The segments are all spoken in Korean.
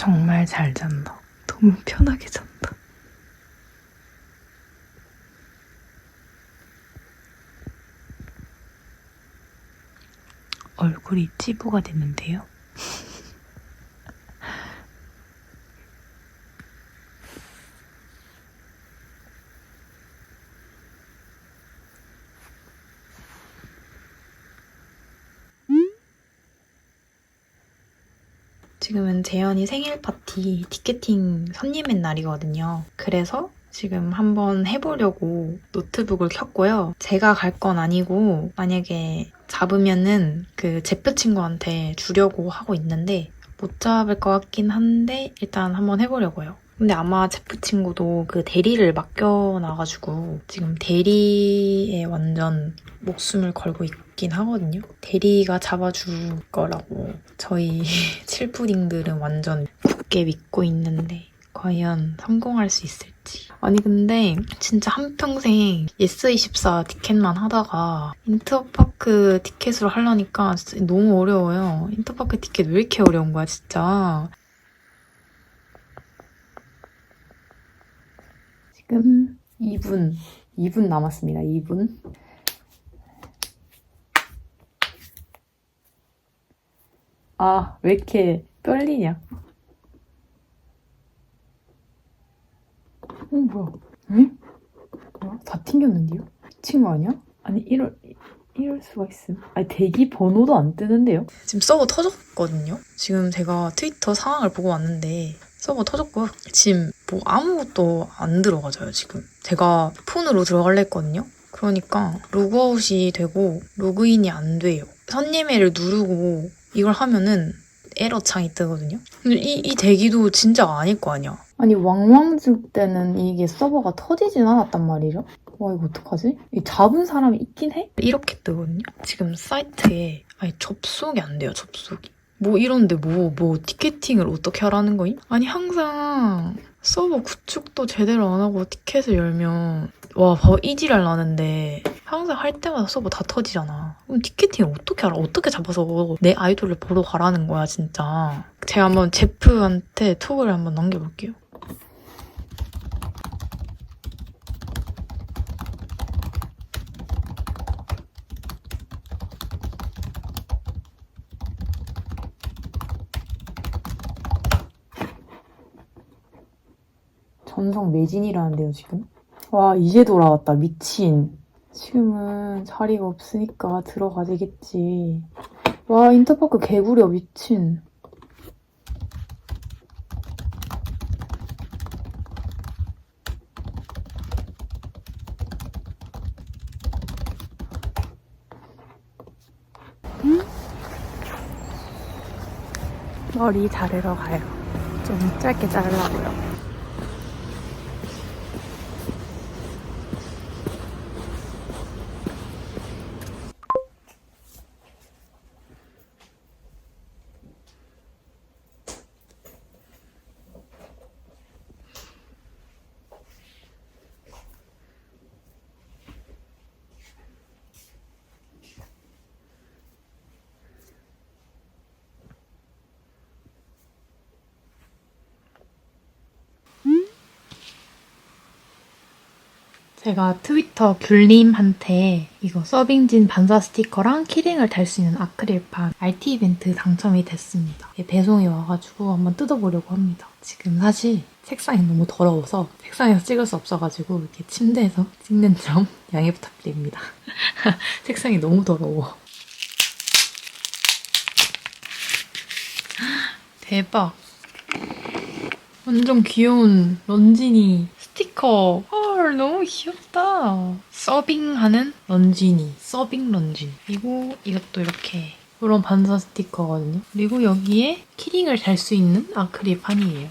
정말 잘 잤나? 너무 편하게 잤다. 얼굴이 찌부가 됐는데요. 지금은 재현이 생일 파티 티켓팅 손님의 날이거든요. 그래서 지금 한번 해보려고 노트북을 켰고요. 제가 갈 건 아니고 만약에 잡으면은 그 제프 친구한테 주려고 하고 있는데 못 잡을 것 같긴 한데 일단 한번 해보려고요. 근데 아마 제프 친구도 그 대리를 맡겨놔가지고 지금 대리에 완전 목숨을 걸고 있긴 하거든요. 대리가 잡아줄 거라고 저희 칠푸딩들은 완전 굳게 믿고 있는데 과연 성공할 수 있을지. 아니 근데 진짜 한평생 예스24 티켓만 하다가 인터파크 티켓으로 하려니까 진짜 너무 어려워요. 인터파크 티켓 왜 이렇게 어려운 거야 진짜. 지금 2분, 2분 남았습니다. 2분. 아, 왜 이렇게 떨리냐? 어, 뭐야? 응? 뭐야? 다 튕겼는데요? 미친 거 아니야? 아니, 이럴, 이럴 수가 있음. 아니, 대기 번호도 안 뜨는데요? 지금 서버 터졌거든요? 지금 제가 트위터 상황을 보고 왔는데, 서버 터졌고요. 지금 뭐 아무것도 안 들어가져요, 지금. 제가 폰으로 들어갈래 했거든요? 그러니까 로그아웃이 되고 로그인이 안 돼요. 선님회를 누르고 이걸 하면은 에러 창이 뜨거든요. 근데 이, 이 대기도 진짜 아닐 거 아니야. 아니 왕왕죽 때는 이게 서버가 터지진 않았단 말이죠. 와 이거 어떡하지? 이 잡은 사람이 있긴 해? 이렇게 뜨거든요. 지금 사이트에 아니 접속이 안 돼요. 접속이. 뭐 이런데 뭐뭐 티켓팅을 어떻게 하라는 거임? 아니 항상 서버 구축도 제대로 안 하고 티켓을 열면 와 봐봐 이지랄 나는데 항상 할 때마다 서버 다 터지잖아. 그럼 티켓팅을 어떻게 알아? 어떻게 잡아서 내 아이돌을 보러 가라는 거야 진짜. 제가 한번 제프한테 톡을 한번 남겨볼게요. 전성 매진이라는데요, 지금? 와, 이제 돌아왔다. 미친. 지금은 자리가 없으니까 들어가지겠지. 와, 인터파크 개구려, 미친. 머리 자르러 가요. 좀 짧게 자르려고요. 제가 트위터 귤님한테 이거 서빙진 반사 스티커랑 키링을 달 수 있는 아크릴판 RT 이벤트 당첨이 됐습니다. 이게 배송이 와가지고 한번 뜯어보려고 합니다. 지금 사실 책상이 너무 더러워서 책상에서 찍을 수 없어가지고 이렇게 침대에서 찍는 점 양해 부탁드립니다. 책상이 너무 더러워. 대박. 완전 귀여운 런진이 스티커. 헐, 너무 귀엽다. 서빙하는 런진이. 서빙 런진. 그리고 이것도 이렇게 이런 반사 스티커거든요. 그리고 여기에 키링을 달 수 있는 아크릴 판이에요.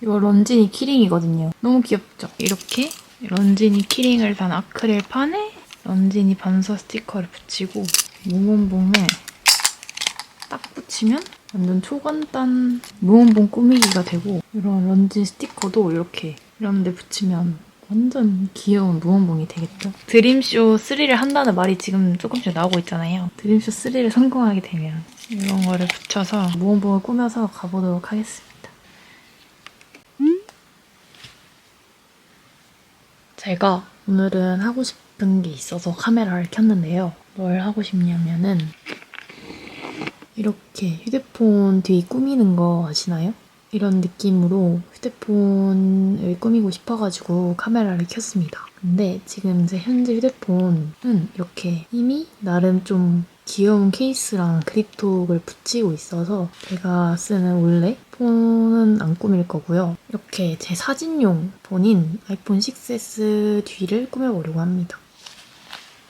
이거 런진이 키링이거든요. 너무 귀엽죠? 이렇게 런진이 키링을 단 아크릴 판에 런진이 반사 스티커를 붙이고 모몬봉에 딱 붙이면 완전 초간단 무원봉 꾸미기가 되고 이런 런지 스티커도 이렇게 이런 데 붙이면 완전 귀여운 무언봉이 되겠죠? 드림쇼 3를 한다는 말이 지금 조금씩 나오고 있잖아요. 드림쇼 3를 성공하게 되면 이런 거를 붙여서 무언봉을 꾸며서 가보도록 하겠습니다. 제가 오늘은 하고 싶은 게 있어서 카메라를 켰는데요. 뭘 하고 싶냐면은 이렇게 휴대폰 뒤 꾸미는 거 아시나요? 이런 느낌으로 휴대폰을 꾸미고 싶어가지고 카메라를 켰습니다. 근데 지금 제 현재 휴대폰은 이렇게 이미 나름 좀 귀여운 케이스랑 그립톡을 붙이고 있어서 제가 쓰는 원래 폰은 안 꾸밀 거고요. 이렇게 제 사진용 폰인 아이폰 6s 뒤를 꾸며보려고 합니다.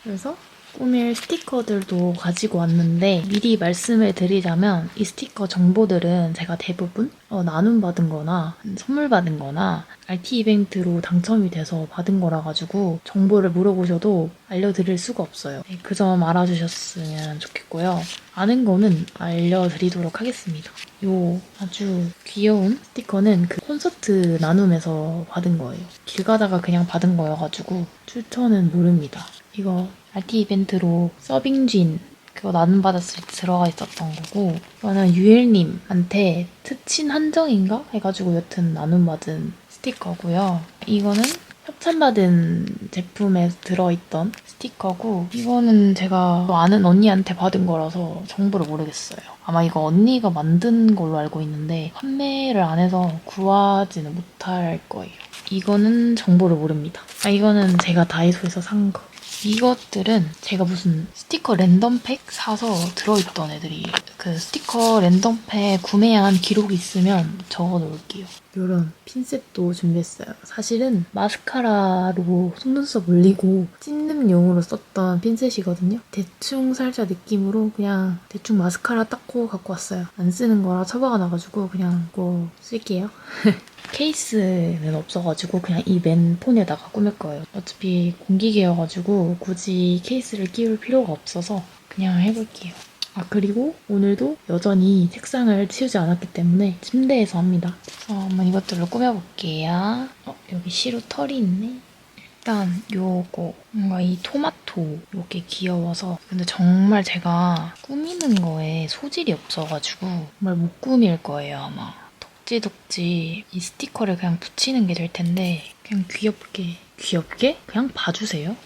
그래서 꾸밀 스티커들도 가지고 왔는데 미리 말씀을 드리자면 이 스티커 정보들은 제가 대부분 어, 나눔 받은 거나 선물 받은 거나 RT 이벤트로 당첨이 돼서 받은 거라 가지고 정보를 물어보셔도 알려드릴 수가 없어요. 네, 그점 알아주셨으면 좋겠고요. 아는 거는 알려드리도록 하겠습니다. 요 아주 귀여운 스티커는 그 콘서트 나눔에서 받은 거예요. 길 가다가 그냥 받은 거여가지고 출처는 모릅니다. 이거 RT 이벤트로 서빙진 그거 나눔받았을 때 들어가 있었던 거고 이거는 유일님한테 특친 한정인가? 해가지고 여튼 나눔받은 스티커고요. 이거는 협찬받은 제품에 들어있던 스티커고 이거는 제가 아는 언니한테 받은 거라서 정보를 모르겠어요. 아마 이거 언니가 만든 걸로 알고 있는데 판매를 안 해서 구하지는 못할 거예요. 이거는 정보를 모릅니다. 아 이거는 제가 다이소에서 산 거. 이것들은 제가 무슨 스티커 랜덤팩 사서 들어있던 애들이 그 스티커 랜덤팩 구매한 기록이 있으면 적어 놓을게요. 이런 핀셋도 준비했어요. 사실은 마스카라로 속눈썹 올리고 찐름용으로 썼던 핀셋이거든요. 대충 살짝 느낌으로 그냥 대충 마스카라 닦고 갖고 왔어요. 안 쓰는 거라 처박아 놔가지고 그냥 이거 쓸게요. 케이스는 없어가지고 그냥 이 맨 폰에다가 꾸밀 거예요. 어차피 공기계여가지고 굳이 케이스를 끼울 필요가 없어서 그냥 해볼게요. 아 그리고 오늘도 여전히 색상을 치우지 않았기 때문에 침대에서 합니다. 그래서 한번 이것들로 꾸며볼게요. 어 여기 시로 털이 있네. 일단 요거 뭔가 이 토마토 요게 귀여워서 근데 정말 제가 꾸미는 거에 소질이 없어가지고 정말 못 꾸밀 거예요 아마. 덕지덕지 이 스티커를 그냥 붙이는 게 될 텐데 그냥 귀엽게 귀엽게 그냥 봐주세요.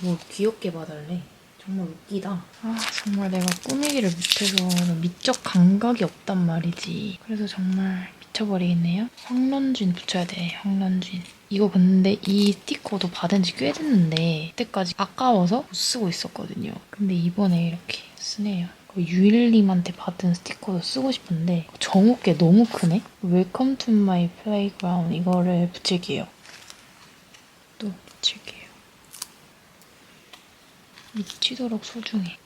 뭐 귀엽게 봐달래. 정말 웃기다. 아 정말 내가 꾸미기를 못해서 미적 감각이 없단 말이지. 그래서 정말 미쳐버리겠네요. 황런쥔 붙여야 돼. 황런쥔. 이거 근데 이 스티커도 받은 지 꽤 됐는데 그때까지 아까워서 못 쓰고 있었거든요. 근데 이번에 이렇게 쓰네요. 그 유일님한테 받은 스티커도 쓰고 싶은데 정우께 너무 크네? 웰컴 투 마이 플레이그라운드 이거를 붙일게요. 또 붙일게요. 미치도록 소중해.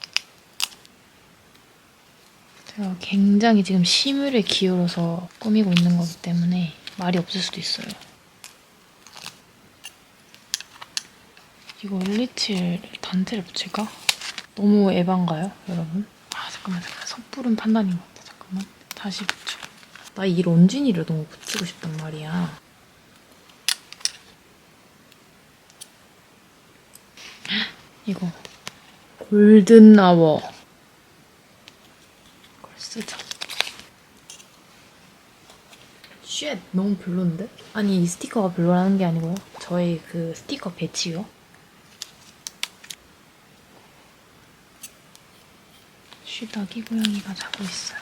제가 굉장히 지금 심혈을 기울여서 꾸미고 있는 거기 때문에 말이 없을 수도 있어요. 이거 127 단체를 붙일까? 너무 에반가요, 여러분? 아 잠깐만 잠깐만. 섣부른 판단인 것 같아. 잠깐만. 다시 붙여. 나 이 런쥔이를 너무 붙이고 싶단 말이야. 이거. 골든 아워. 이걸 쓰자. 쉣 너무 별론데? 아니 이 스티커가 별로라는 게 아니고요. 저의 그 스티커 배치요 쉬다기 고양이가 자고 있어요.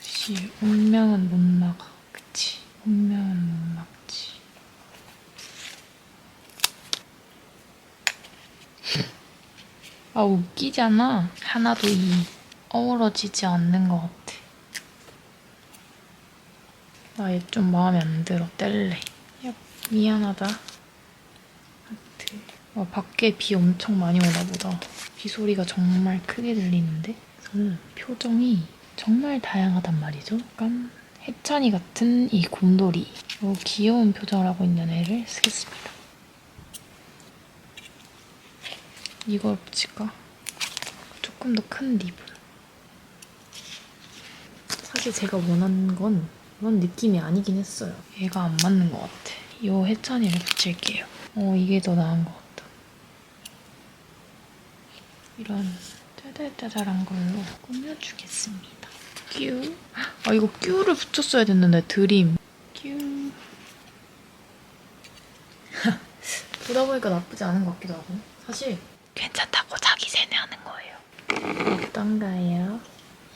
씨, 운명은 못 막아. 그치? 운명은 못 막지. 아, 웃기잖아. 하나도 이 어우러지지 않는 것 같아. 나 얘 좀 마음에 안 들어. 뗄래. 야, 미안하다. 와, 밖에 비 엄청 많이 오나 보다. 비 소리가 정말 크게 들리는데? 저는 표정이 정말 다양하단 말이죠. 약간 해찬이 같은 이 곰돌이. 요 귀여운 표정을 하고 있는 애를 쓰겠습니다. 이걸 붙일까? 조금 더큰 리본. 사실 제가 원하는 건 그런 느낌이 아니긴 했어요. 얘가 안 맞는 것 같아. 이 해찬이를 붙일게요. 어, 이게 더 나은 것 같다. 이런 짜잘짜잘한 걸로 꾸며주겠습니다. 뀨. 아, 이거 뀨를 붙였어야 됐는데, 드림. 뀨. 보다 보니까 나쁘지 않은 것 같기도 하고. 사실, 괜찮다고 자기 세뇌하는 거예요. 어떤가요?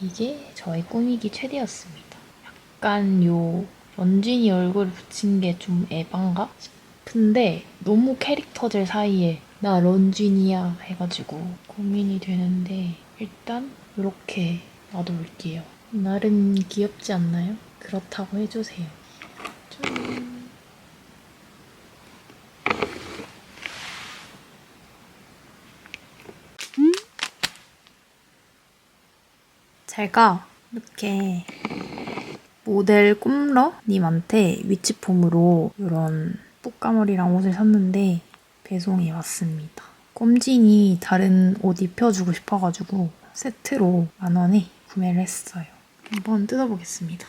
이게 저의 꾸미기 최대였습니다. 약간 요 런쥔이 얼굴 붙인 게 좀 에반가 싶은데 너무 캐릭터들 사이에 나 런쥔이야 해가지고 고민이 되는데 일단 이렇게 놔둬볼게요. 나름 귀엽지 않나요? 그렇다고 해주세요. 짠. 제가 이렇게 모델 꿈러님한테 위치폼으로 이런 뿌까머리랑 옷을 샀는데 배송이 왔습니다. 꼼진이 다른 옷 입혀주고 싶어가지고 세트로 만 원에 구매를 했어요. 한번 뜯어보겠습니다.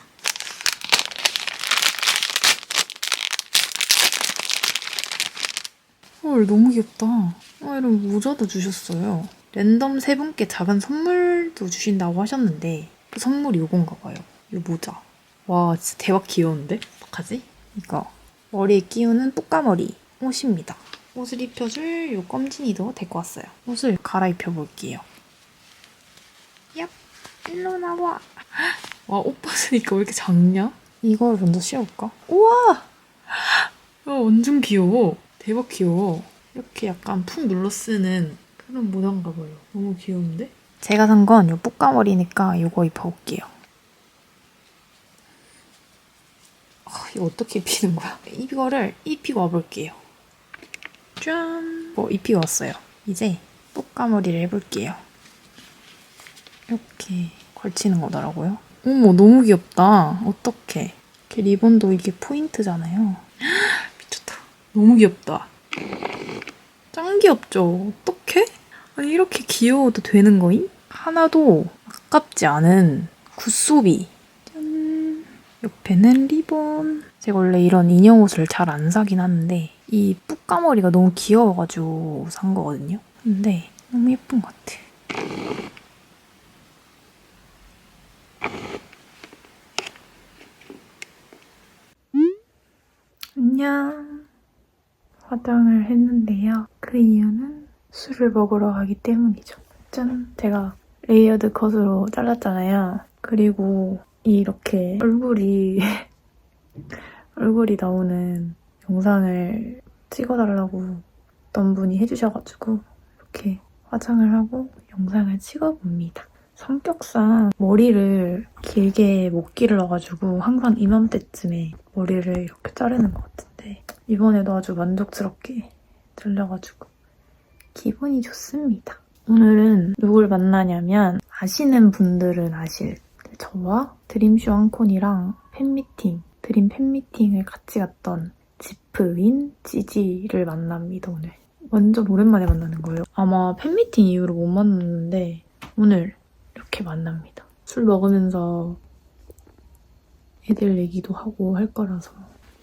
헐 너무 귀엽다. 어, 이런 모자도 주셨어요. 랜덤 세 분께 작은 선물도 주신다고 하셨는데 그 선물이 요건가 봐요. 이 모자. 와 진짜 대박 귀여운데? 어떡하지? 이거 머리에 끼우는 뿌까머리 옷입니다. 옷을 입혀줄 요 껌진이도 데리고 왔어요. 옷을 갈아입혀 볼게요. 얍! 일로 나와! 와, 옷 벗으니까 왜 이렇게 작냐? 이걸 먼저 씌워볼까? 우와! 와, 완전 귀여워. 대박 귀여워. 이렇게 약간 푹 눌러 쓰는 그런 모양인가 봐요. 너무 귀여운데? 제가 산 건 요 뿌까머리니까 요거 입어볼게요. 아, 이거 어떻게 입히는 거야? 이거를 입히고 와볼게요. 짠! 뭐 입히고 왔어요. 이제 뿌까머리를 해볼게요. 이렇게 걸치는 거더라고요. 어머, 너무 귀엽다. 어떡해. 이렇게 리본도 이게 포인트잖아요. 미쳤다. 너무 귀엽다. 짱 귀엽죠? 어떡해? 아니, 이렇게 귀여워도 되는 거임? 하나도 아깝지 않은 굿소비. 짠. 옆에는 리본. 제가 원래 이런 인형 옷을 잘 안 사긴 하는데 이 뿌까머리가 너무 귀여워가지고 산 거거든요. 근데 너무 예쁜 것 같아. 안녕. 화장을 했는데요. 그 이유는 술을 먹으러 가기 때문이죠. 짠! 제가 레이어드 컷으로 잘랐잖아요. 그리고 이렇게 얼굴이 얼굴이 나오는 영상을 찍어달라고 어떤 분이 해주셔가지고 이렇게 화장을 하고 영상을 찍어봅니다. 성격상 머리를 길게 못 길러가지고 항상 이맘때쯤에 머리를 이렇게 자르는 것 같은데 이번에도 아주 만족스럽게 들려가지고 기분이 좋습니다. 오늘은 누굴 만나냐면 아시는 분들은 아실 저와 드림쇼 한콘이랑 팬미팅, 드림 팬미팅을 같이 갔던 지프인 지지를 만납니다, 오늘. 완전 오랜만에 만나는 거예요. 아마 팬미팅 이후로 못 만났는데 오늘 이렇게 만납니다. 술 먹으면서 애들 얘기도 하고 할 거라서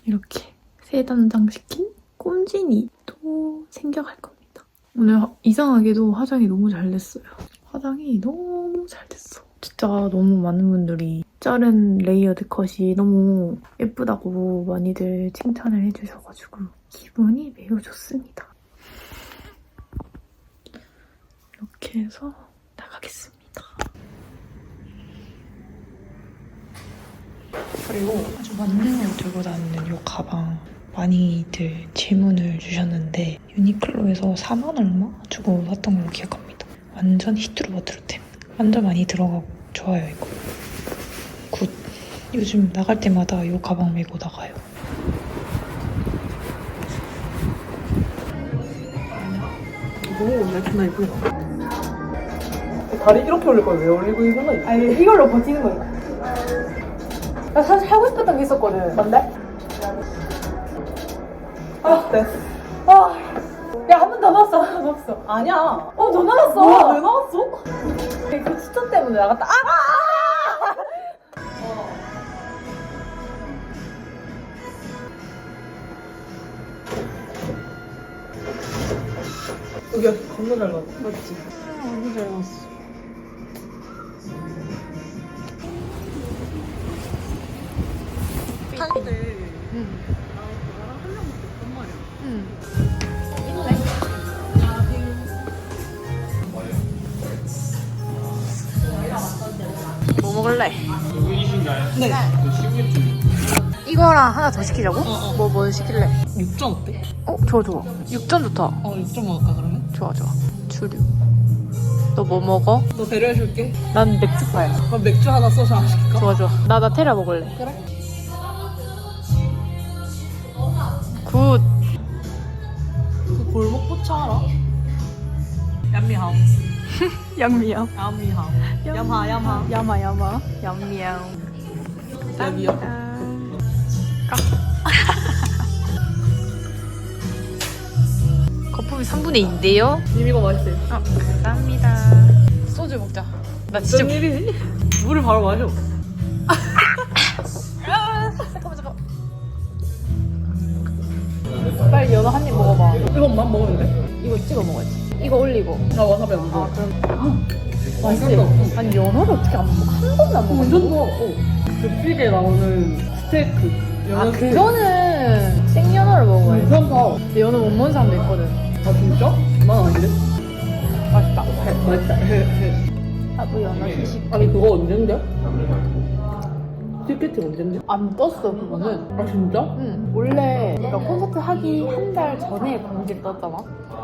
이렇게 세 단장 시킨 꼼진이 또 생겨갈 겁니다. 오늘 화- 이상하게도 화장이 너무 잘 됐어요. 화장이 너무 잘 됐어. 진짜 너무 많은 분들이 자른 레이어드 컷이 너무 예쁘다고 많이들 칭찬을 해주셔가지고 기분이 매우 좋습니다. 이렇게 해서 나가겠습니다. 그리고 아주 만능으로 들고 다니는 이 가방 많이들 질문을 주셨는데 유니클로에서 4만 얼마 주고 샀던 걸로 기억합니다. 완전 히트로 버트로 템. 완전 많이 들어가고 좋아요 이거. 굿. 요즘 나갈 때마다 이 가방 메고 나가요. 너무 왜 존나 이쁘다. 다리 이렇게 올릴 걸왜 올리고 이거나 이거? 아니 이걸로 버티는 거니까. 나 사실 하고 싶었던 게 있었거든. 뭔데? 아, 됐어. 아, 야한 번더 넣었어, 한 번더 넣었어. 아니야. 어, 더 넣었어. 뭐야, 왜 나왔어? 그 추천 때문에 나갔다. 아! 여기 겁나 잘 나왔어. 맞지? 완전 잘 나왔어. 근데 응. 나랑 한 명밖에 없단 말이야. 응. 뭐 먹을래? 네. 이거랑 하나 더 시키자고? 어. 뭐, 뭐 시킬래? 육전 어때? 어, 좋아, 좋아. 육전 좋다. 어, 육전 먹을까 그러면? 좋아, 좋아. 주류. 너 뭐 먹어? 너 배려해줄게. 난 맥주파야. 그럼 맥주 하나 써서 하나 시킬까? 좋아, 좋아. 나, 나 테라 먹을래. 그래. 굿. 그 골목 포차 알아? 얌미하오. 양미야. 얌미하오. 얌하 얌하. 야마, 야마. 양미야. 여기요? 거품이 3분의 2인데요? 님 이거 맛있어요. 아, 감사합니다. 소주 먹자. 나 진짜. 무슨 일이지? 물을 바로 마셔. 잠깐만, 잠깐만. 빨리 연어 한 입 먹어봐. 이것만 먹으면 돼? 이거 찍어 먹어야지. 이거 올리고. 나 와사비 안 먹어. 아, 그럼. 맛있어. 아니, 연어를 어떻게 안 먹어? 한 번도 안 먹어. 완전 좋았고. 그 찌개 나오는 스테이크. 아, 연어 스테이크. 그거는 생연어를 먹어야지. 괜찮다. 근데 연어 못 먹는 사람도 있거든. 아 진짜? 난 아닌데? 맛있다. 맛있다. 해, 해. 하부 연어 시식. 아니 그거 언젠데? 티켓팅 언젠데? 안 떴어, 그거는. 아 진짜? 응. 원래 그러니까 콘서트 하기 한 달 전에 공지 떴잖아.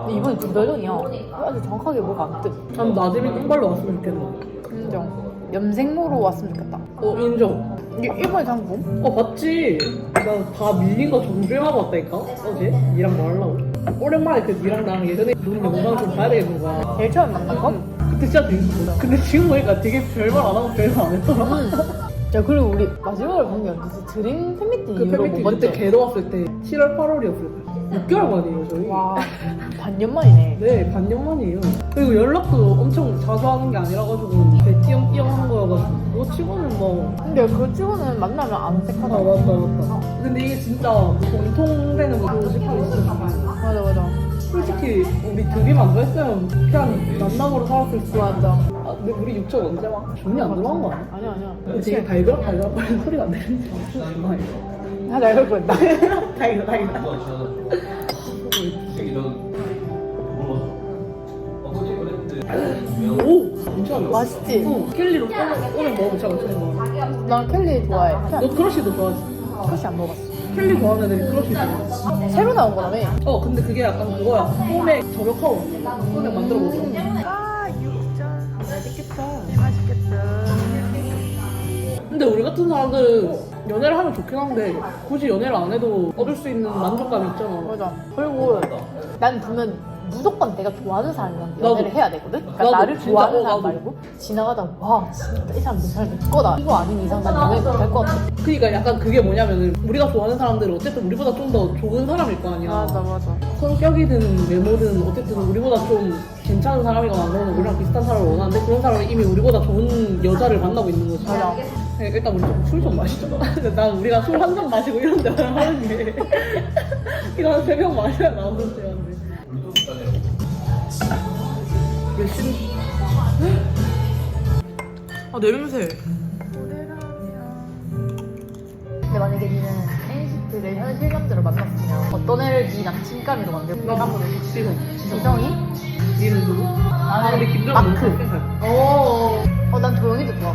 근데 이번에 두 달 전이야. 아직 정확하게 뭐가 안 뜨. 난 나들이 똥발로 왔으면 좋겠나? 인정. 염색모로 왔으면 좋겠다. 어 인정. 이게 일본의 장군? 어 봤지? 나 다 밀린 거 정주행하고 왔다니까? 어제? 니랑 뭐 하려고? 오랜만에 그 니랑 나랑 예전에 노는 영상 좀 봐야 되겠는 거야 제일 처음 만난 거? 그때 진짜 재밌었어 근데 지금 보니까 되게 별말 안 하고 별말 안 했더라 응. 야, 그리고 우리 마지막으로 본게 언제지? 드림 팬미팅 그 이후로 팬미팅 뭐 그때? 개로 왔을 때 7월 8월이었을 때 6개월 만이에요 저희 와, 반년 만이네. 네 반년 만이에요 그리고 연락도 엄청 자주 하는 게 아니라가지고 배 띄엄띄엄 하는 거여가지고 그거 치고는 뭐 근데 그거 치고는 만나면 안 아 어색하다. 맞다 맞다 근데 이게 진짜 공통되는 진짜 좋아요 맞아, 맞아. 솔직히 우리 둘이 만났으면 그냥 만남으로 살았을 수 맞아. 아, 근데 우리 육천 언제 와? 준이 안 들어간 거 아니야? 아니야, 아니야. 되게 달그락 달그락 거리는 소리가 안 들리는지 하자, 이럴 거였다. 다행이다 다행이다 오! 괜찮아 맛있지? 응 켈리 로 오늘 오늘 맛있는 거야 난 켈리 좋아해. 너 크러쉬도 좋아하지? 크러쉬 안 먹어봤어. 켈리 좋아하는 애들이 크러쉬 좋아해 새로 나온 거라며? 어 근데 그게 약간 그거야 소맥 저격하고 소맥 만들어 먹어 아, 육전. 맛있겠다. 맛있겠다. 근데 우리 같은 사람들은 연애를 하면 좋긴 한데 굳이 연애를 안 해도 얻을 수 있는 만족감이 있잖아. 맞아. 그리고 난 보면 무조건 내가 좋아하는 사람이랑 나도. 연애를 해야 되거든? 그러니까 나도. 나를 진짜, 좋아하는 어, 사람 나도. 말고 지나가다 와 진짜 이 사람 내 사람 내 거다 이거 아닌 이상 난 연애 못할 것 같아 그러니까 약간 그게 뭐냐면은 우리가 좋아하는 사람들은 어쨌든 우리보다 좀 더 좋은 사람일 거 아니야. 맞아 성격이든 외모든 어쨌든 우리보다 좀 괜찮은 사람이가 많으면 우리랑 비슷한 사람을 원하는데 그런 사람이 이미 우리보다 좋은 여자를 만나고 있는 거지. 맞아 네, 일단 우리 술 좀 마시자. 난 우리가 술 한 잔 마시고 이런 데 하는 게 이거 한세병 마셔야 나오는 데였는데. 열심히. 아, 내 냄새. 근데 만약에 니는 NCT를 현 실감대로 만났으면 어떤 애를 네 남친감으로 만들고 나 한번 지금. 지성이? 니는 누구? 아, 근데 김도영 마크. 어, 어난 조용히도 좋아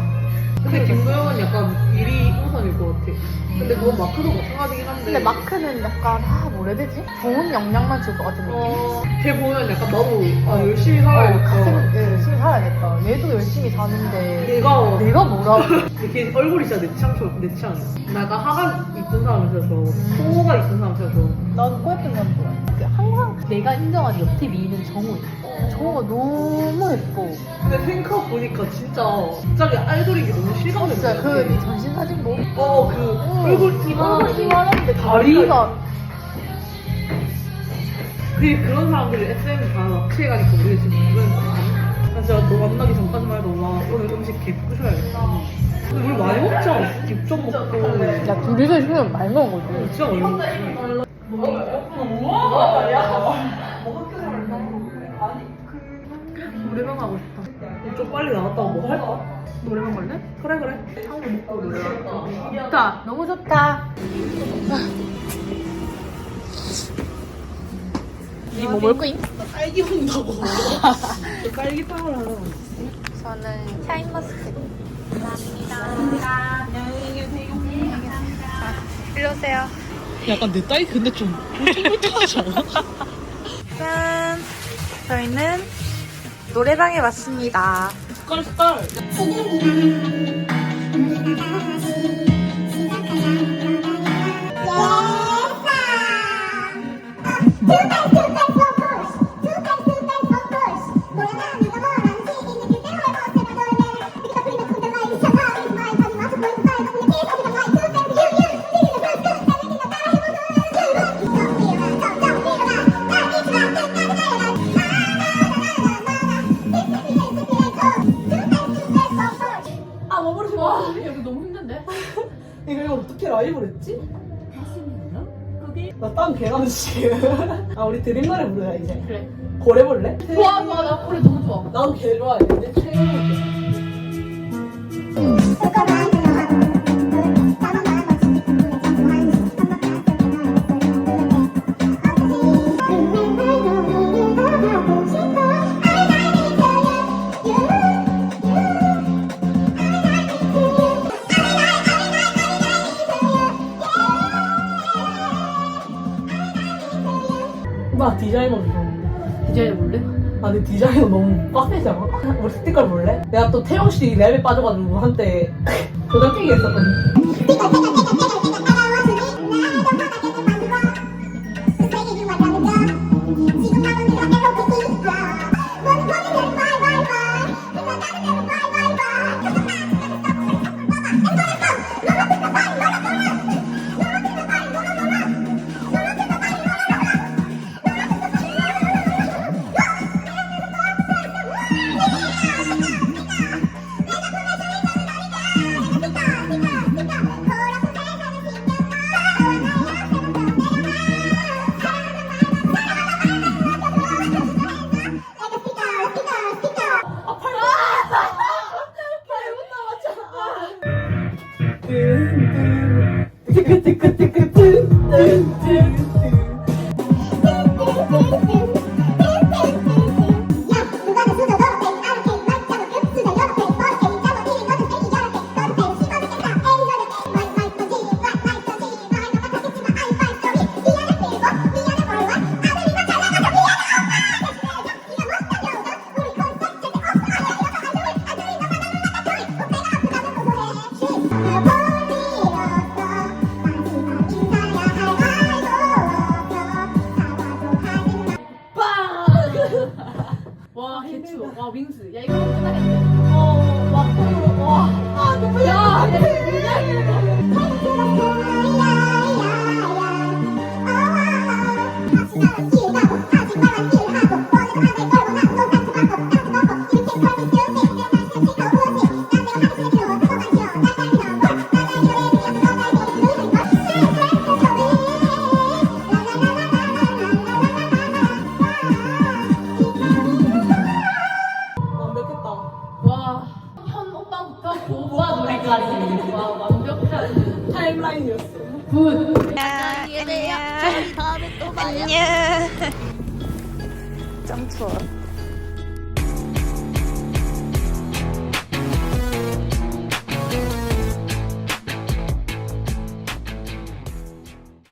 근데 김도영은 약간 일이 우선일 것 같아. 근데 그건 마크도 마찬가지긴 한데. 근데 마크는 약간 아 뭐라 해야 되지? 좋은 영향만 줄 것 같은 느낌 어, 걔 보면 약간 나도 아, 열심히 어, 살아야겠다. 같은 애 열심히 살아야겠다 얘도 열심히 사는데 내가 내가 뭐라고 걔 얼굴이 진짜 내 취향처럼 내 취향이야. 내가 하관 있던 사람을 진짜 좋아하고 코가 있던 사람 진짜 좋아하고. 나는 꼬였던. 그 항상 내가 인정하는 옆에 미인은 정우야. 정우가 너무 예뻐. 근데 생각 보니까 진짜 갑자기 아이돌인 게 너무 실감이 진짜 그네 전신 사진 보. 어, 그 얼굴 얼굴 이만한데 다리가 그 그런 사람들이 SM 다 납치해가니까 우리가 지금 주변에서 나 진짜 너 만나기 전까지만 해도 와 오늘 음식 개 부셔야겠다 근데 우리 많이 먹자 직접 먹고 야 둘이서 있으면 많이 먹은 거지. 진짜 많이 먹지 좀 빨리 나왔다고 뭐 할까? 노래방 갈래? 그래 그래 한국 먹고 노래방 좋다. 너무 좋다. 니뭐 먹을 거임? 딸기 온다고 딸기 빵을 하나 저는 샤인머스켓. 일로 오세요. 약간 내 딸기 근데 좀 울퉁불퉁하지 않아? 짠! 저희는 노래방에 왔습니다. 색깔 아 머머리 좋아 여기 너무 힘든데? 이거 이거 어떻게 라이브를 했지? 나땀 개나는 지금 아 우리 드림 노래 부르자 이제 그래. 고래 볼래? 좋아, 좋아. 나 노래 너무 좋아. 나도 개 좋아해 최근에 나 않아? 우리 스티커 볼래? 내가 또 태영 씨 랩에 빠져가지고 한때 도장 깨기 했었거든 와,